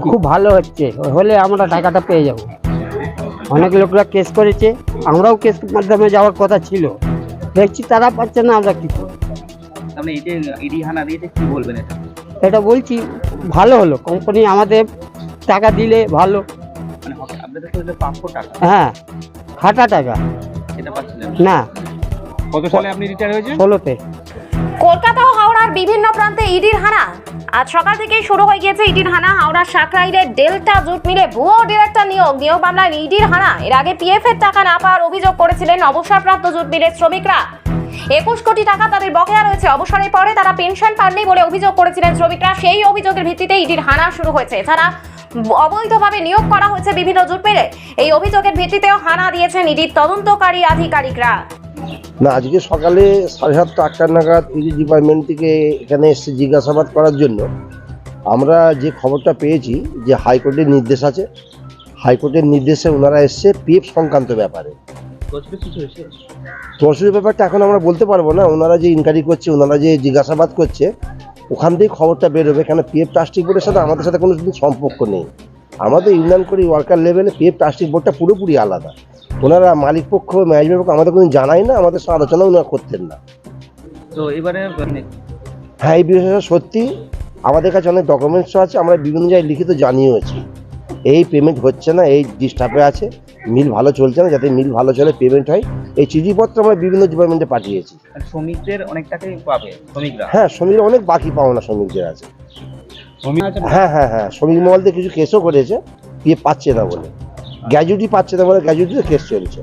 খুব ভালো হচ্ছে। হলে আমরা টাকাটা পেয়ে যাব। অনেক লোকরা কেস করেছে আমরাও কেস মাধ্যমে যাওয়ার কথা ছিল। দেখছি তারা পাচ্ছে না আমরা কি করব? এটা? এটা বলছি ভালো হলো। কোম্পানি আমাদের টাকা দিলে ভালো। মানে হক- আপনাদের তো এটা প্রাপ্য টাকা। হ্যাঁ খাটা টাকা। না। কত সালে আপনি রিটায়ার হয়েছেন? ষোলোতে। কলকাতা হাওড়ার বিভিন্ন প্রান্তে ইডির হানা। আজ সকাল থেকেই শুরু হয়ে গিয়েছে ইডির হানা হাওড়ার সাকরাইলের ডেল্টা জুট মিলে ভুয়ো ডিরেক্টর নিয়োগ। নিয়োগ মামলায় ইডির হানা, এর আগে পিএফ এর টাকা না পাওয়ার অভিযোগ করেছিলেন অবসরপ্রাপ্ত জুট মিলের শ্রমিকরা। একুশ কোটি টাকা তাদের বকেয়া রয়েছে, অবসরের পরে তারা পেনশন পাননি বলে অভিযোগ করেছিলেন শ্রমিকরা। সেই অভিযোগের ভিত্তিতে ইডির হানা শুরু হয়েছে। এছাড়া অবৈধভাবে নিয়োগ করা হয়েছে বিভিন্ন জুট মিলে। এই অভিযোগের ভিত্তিতেও হানা দিয়েছেন ইডির তদন্তকারী আধিকারিকরা। না, আজকে সকালে সাড়ে সাতটা, আটটা নাগাদ ইডি ডিপার্টমেন্ট থেকে এখানে এসছে জিজ্ঞাসাবাদ করার জন্য আমরা যে খবরটা পেয়েছি যে হাইকোর্টের নির্দেশ আছে, হাইকোর্টের নির্দেশে ওনারা এসছে পিএফ সংক্রান্ত ব্যাপারে। তহসিলের ব্যাপারটা এখন আমরা বলতে পারব না, ওনারা যে ইনকোয়ারি করছে, ওনারা যে জিজ্ঞাসাবাদ করছে, ওখান থেকে খবরটা বেরোবে কেন পিএফ ট্রাস্টিক বোর্ডের সাথে আমাদের সাথে কোনো সম্পর্ক নেই। আমাদের ইউনিয়ন করি ওয়ার্কার লেভেলে পিএফ ট্রাস্টিক বোর্ডটা পুরোপুরি আলাদা। ওনারা মালিক পক্ষ ম্যানেজমেন্ট পক্ষ আমাদের কোনো জানাই না আমাদের সাথে আলোচনা ওনারা করতেন না। তো এবারে মানে হ্যাঁ এই বিষয়টা সত্যি আমাদের কাছে অনেক ডকুমেন্টসও আছে আমরা বিভিন্ন জায়গায় লিখিত জানিয়েওছি। এই পেমেন্ট হচ্ছে না এই ডিস্টার্বে আছে মিল ভালো চলছে না যাতে মিল ভালো চলে পেমেন্ট হয়। এই চিঠিপত্র আমরা বিভিন্ন ডিপার্টমেন্টে পাঠিয়েছি। শ্রমিকদের অনেক টাকাই পাবে শ্রমিকরা? হ্যাঁ শ্রমিকরা অনেক বাকি পাওনা শ্রমিকদের আছে। হ্যাঁ হ্যাঁ হ্যাঁ শ্রমিক মহল থেকে কিছু কেসও করেছে দিয়ে পাচ্ছে না বলে। গ্র্যাজুইটি পাচ্ছে না বলে গ্র্যাজুইটিতে কেস চলছে।